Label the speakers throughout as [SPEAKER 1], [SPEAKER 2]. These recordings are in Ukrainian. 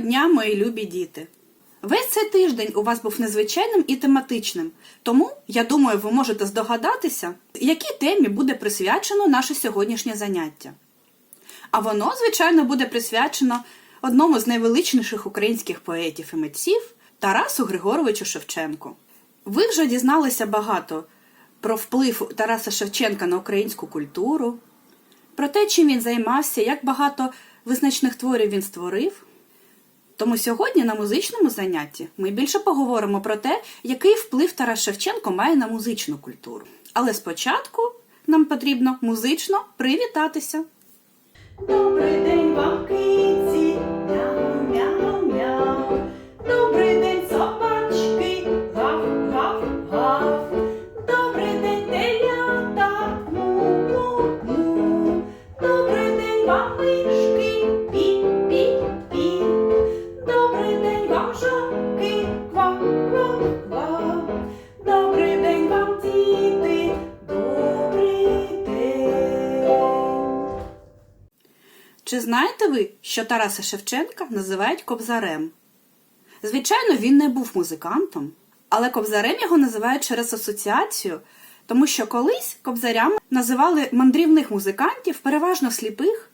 [SPEAKER 1] дня, мої любі діти! Весь цей тиждень у вас був незвичайним і тематичним, тому я думаю, ви можете здогадатися, якій темі буде присвячено наше сьогоднішнє заняття. А воно, звичайно, буде присвячено одному з найвеличніших українських поетів і митців Тарасу Григоровичу Шевченку. Ви вже дізналися багато про вплив Тараса Шевченка на українську культуру, про те, чим він займався, як багато визначних творів він створив. Тому сьогодні на музичному занятті ми більше поговоримо про те, який вплив Тарас Шевченко має на музичну культуру. Але спочатку нам потрібно музично привітатися.
[SPEAKER 2] Добрий день вам,
[SPEAKER 1] що Тараса Шевченка називають кобзарем? Звичайно, він не був музикантом, але кобзарем його називають через асоціацію, тому що колись кобзарями називали мандрівних музикантів, переважно сліпих,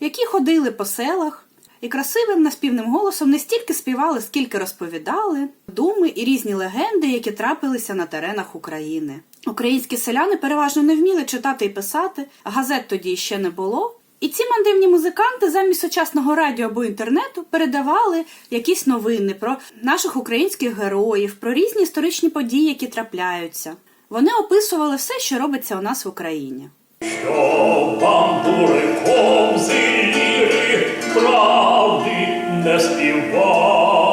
[SPEAKER 1] які ходили по селах і красивим наспівним голосом не стільки співали, скільки розповідали думи і різні легенди, які трапилися на теренах України. Українські селяни переважно не вміли читати і писати, газет тоді ще не було. І ці мандивні музиканти замість сучасного радіо або інтернету передавали якісь новини про наших українських героїв, про різні історичні події, які трапляються. Вони описували все, що робиться у нас в Україні.
[SPEAKER 3] Що бамбури кобзирі правди не співали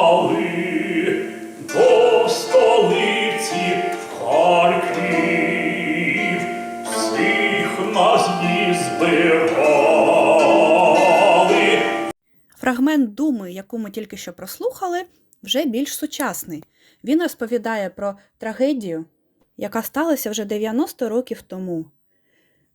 [SPEAKER 1] Фрагмент думи, яку ми тільки що прослухали, вже більш сучасний. Він розповідає про трагедію, яка сталася вже 90 років тому,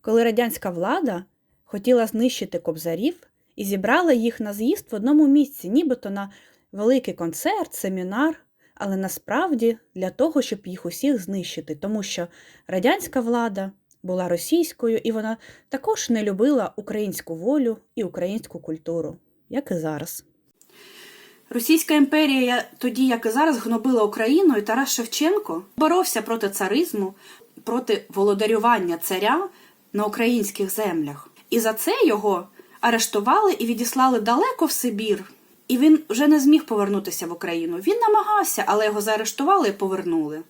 [SPEAKER 1] коли радянська влада хотіла знищити кобзарів і зібрала їх на з'їзд в одному місці, нібито на великий концерт, семінар, але насправді для того, щоб їх усіх знищити, тому що радянська влада була російською і вона також не любила українську волю і українську культуру, як і зараз. Російська імперія тоді, як і зараз, гнобила Україну, і Тарас Шевченко боровся проти царизму, проти володарювання царя на українських землях. І за це його арештували і відіслали далеко в Сибір. І він вже не зміг повернутися в Україну. Він намагався, але його заарештували і повернули.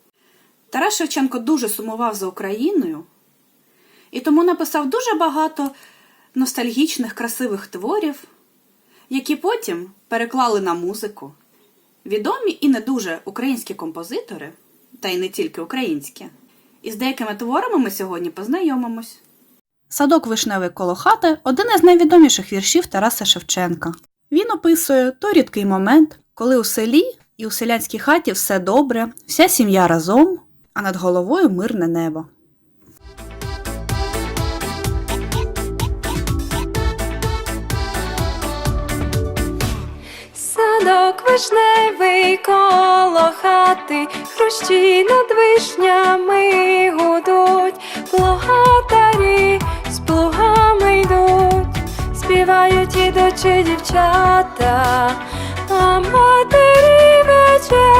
[SPEAKER 1] Тарас Шевченко дуже сумував за Україною і тому написав дуже багато ностальгічних, красивих творів, які потім переклали на музику. Відомі і не дуже українські композитори, та й не тільки українські. І з деякими творами ми сьогодні познайомимось. Садок вишневий коло хати один із найвідоміших віршів Тараса Шевченка. Він описує той рідкий момент, коли у селі і у селянській хаті все добре, вся сім'я разом, а над головою мирне небо.
[SPEAKER 4] Садок вишневий коло хати, хрущі над вишнями гудуть, плугатарі з плугами йдуть, співають ідучі дівчата, а матері вечеря.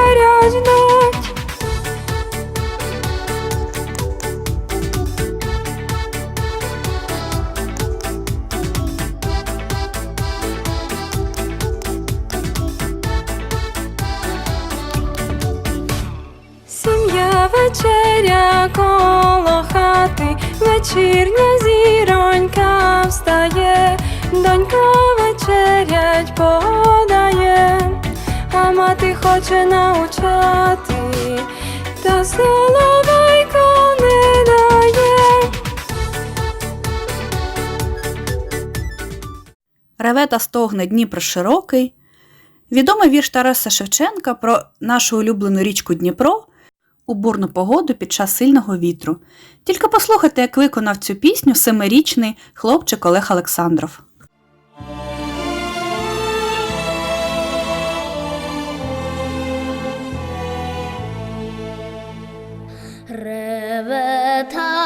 [SPEAKER 4] Вечеря коло хати, вечірня зіронька встає, донька вечерять подає, а мати хоче научати, та соловейко не дає.
[SPEAKER 1] Реве та стогне Дніпро широкий. Відомий вірш Тараса Шевченка про нашу улюблену річку Дніпро у бурну погоду під час сильного вітру. Тільки послухайте, як виконав цю пісню семирічний хлопчик Олег Олександров.
[SPEAKER 5] Ревета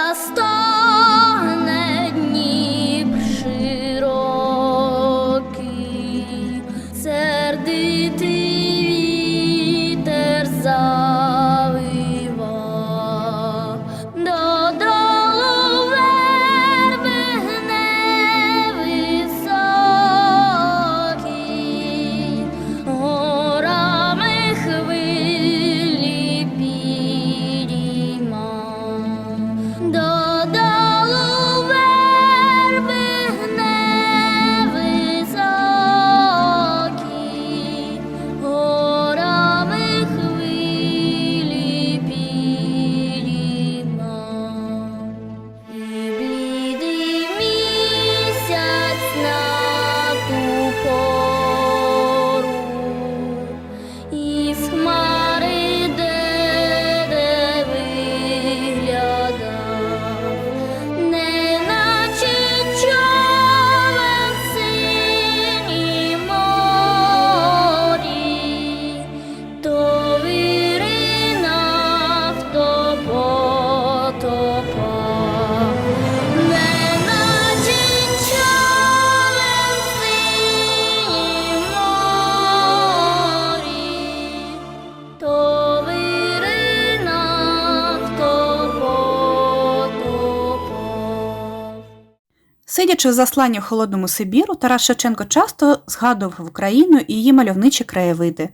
[SPEAKER 1] Сидячи в засланні в холодному Сибіру, Тарас Шевченко часто згадував Україну і її мальовничі краєвиди.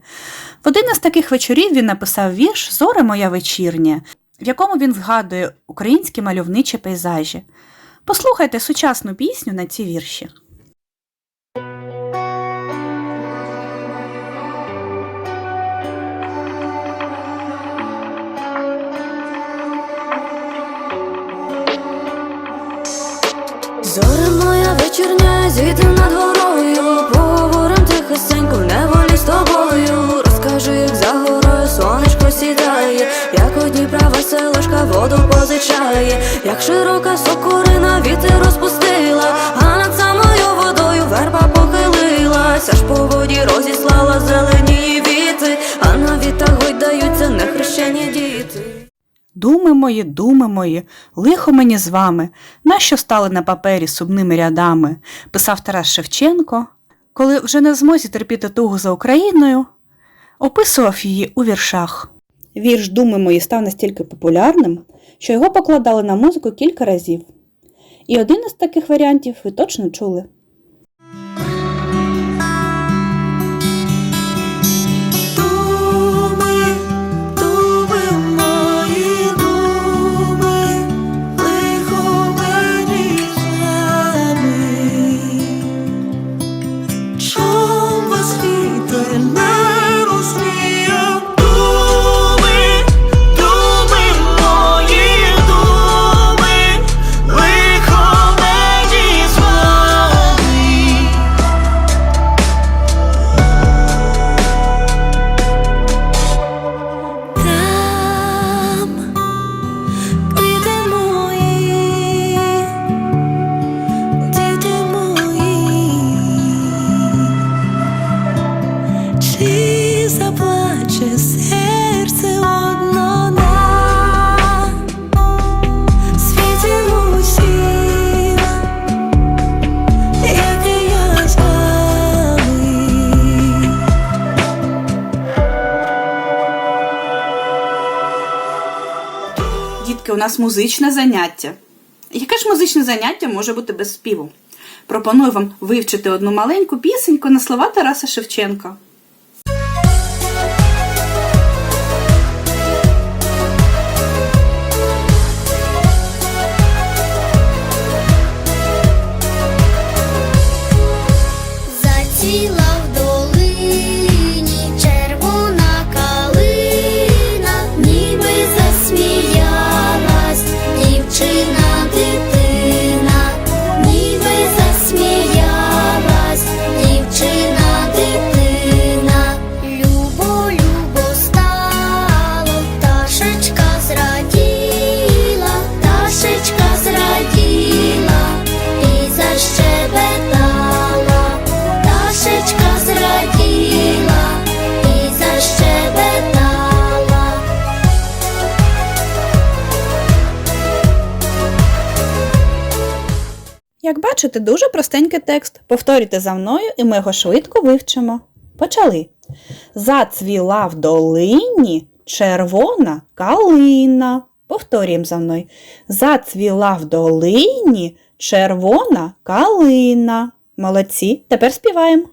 [SPEAKER 1] В один із таких вечорів він написав вірш Зоре моя вечірня, в якому він згадує українські мальовничі пейзажі. Послухайте сучасну пісню на ці вірші.
[SPEAKER 5] Вечірня, над горою, поговорим тихесенько в неволі з тобою. Розкажи, як за горою сонечко сідає, як у Дніпра веселушка воду позичає, як широка сокорина вітер розпустила,
[SPEAKER 1] Думи мої, думи мої, лихо мені з вами, нащо стали на папері сумними рядами, писав Тарас Шевченко, коли вже не змозі терпіти тугу за Україною, описував її у віршах. Вірш Думи мої став настільки популярним, що його покладали на музику кілька разів. І один із таких варіантів ви точно чули. Нас музичне заняття. Яке ж музичне заняття може бути без співу? Пропоную вам вивчити одну маленьку пісеньку на слова Тараса Шевченка. Бачите, дуже простенький текст. Повторюйте за мною, і ми його швидко вивчимо. Почали. Зацвіла в долині червона калина. Повторюємо за мною. Зацвіла в долині червона калина. Молодці. Тепер співаємо.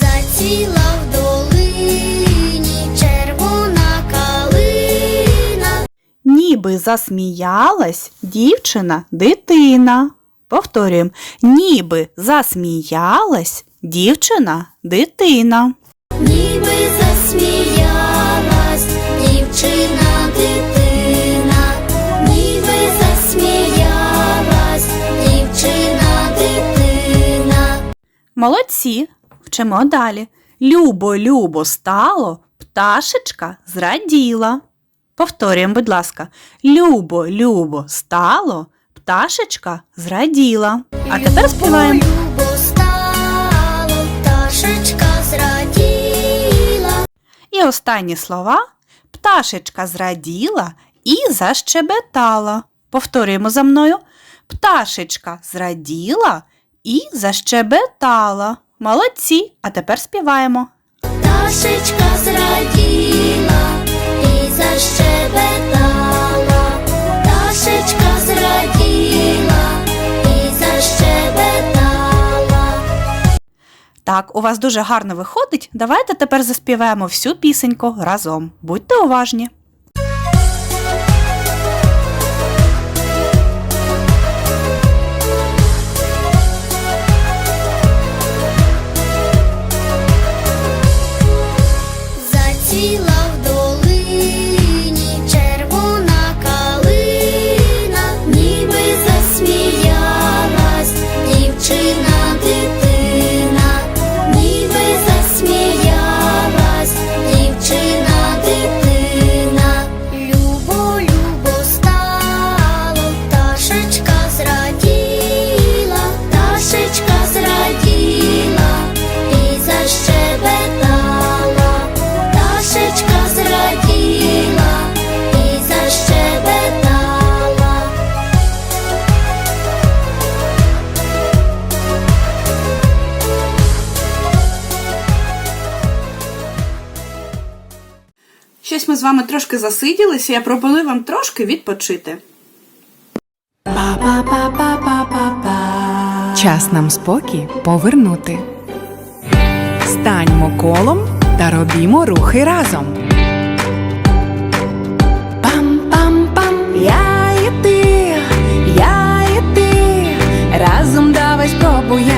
[SPEAKER 5] Заціла в долині червона калина,
[SPEAKER 1] Ніби засміялась дівчина дитина. Повторюємо. Ніби засміялась дівчина дитина.
[SPEAKER 5] ніби засміялась дівчина дитина, ніби засміялась дівчина дитина.
[SPEAKER 1] Молодці. Вчимо далі. Любо, любо стало, пташечка зраділа. Повторюємо, будь ласка. Любо, любо стало, пташечка зраділа. А тепер співаємо.
[SPEAKER 6] Пташечка зраділа.
[SPEAKER 1] І останні слова. Пташечка зраділа і защебетала. Повторюємо за мною. Пташечка зраділа і защебетала. Молодці. А тепер співаємо.
[SPEAKER 6] Пташечка зраділа і защебетала.
[SPEAKER 1] Так, у вас дуже гарно виходить. Давайте тепер заспіваємо всю пісеньку разом. Будьте уважні. З вами трошки засиділися, я пропоную вам трошки відпочити.
[SPEAKER 7] Час нам спокій повернути. Станьмо колом та робімо рухи разом. Пам-пам-пам, я і ти, я і ти. Разом давай спробуємо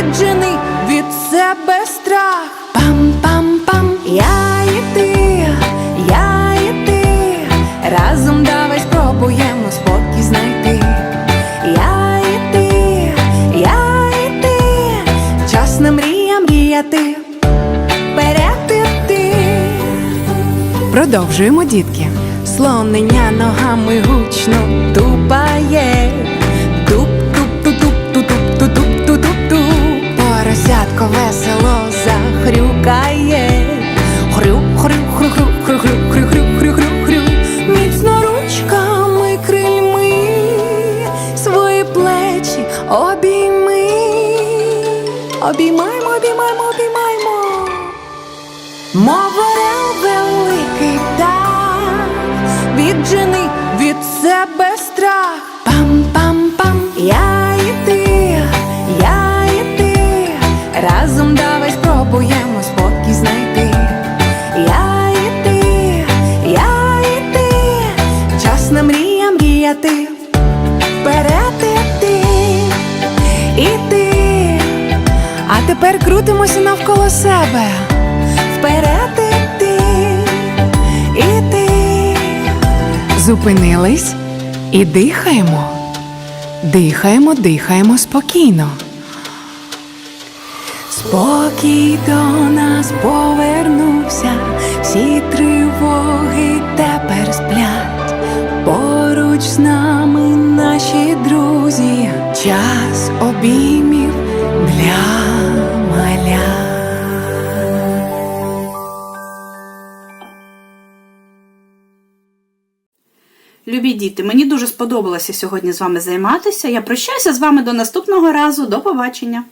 [SPEAKER 7] Віджени від себе страх. Пам-пам-пам, я і ти, я і ти, разом давай спробуємо спокій знайти. Я і ти, я і ти, час на мрія мріяти. Вперед іти. Продовжуємо, дітки. Слонення ногами гучно тупає. começa. Зупинились і дихаємо. Дихаємо, дихаємо спокійно. Спокій до нас повернувся, всі тривоги тепер сплять.
[SPEAKER 1] Діти, мені дуже сподобалося сьогодні з вами займатися. Я прощаюся з вами до наступного разу. До побачення!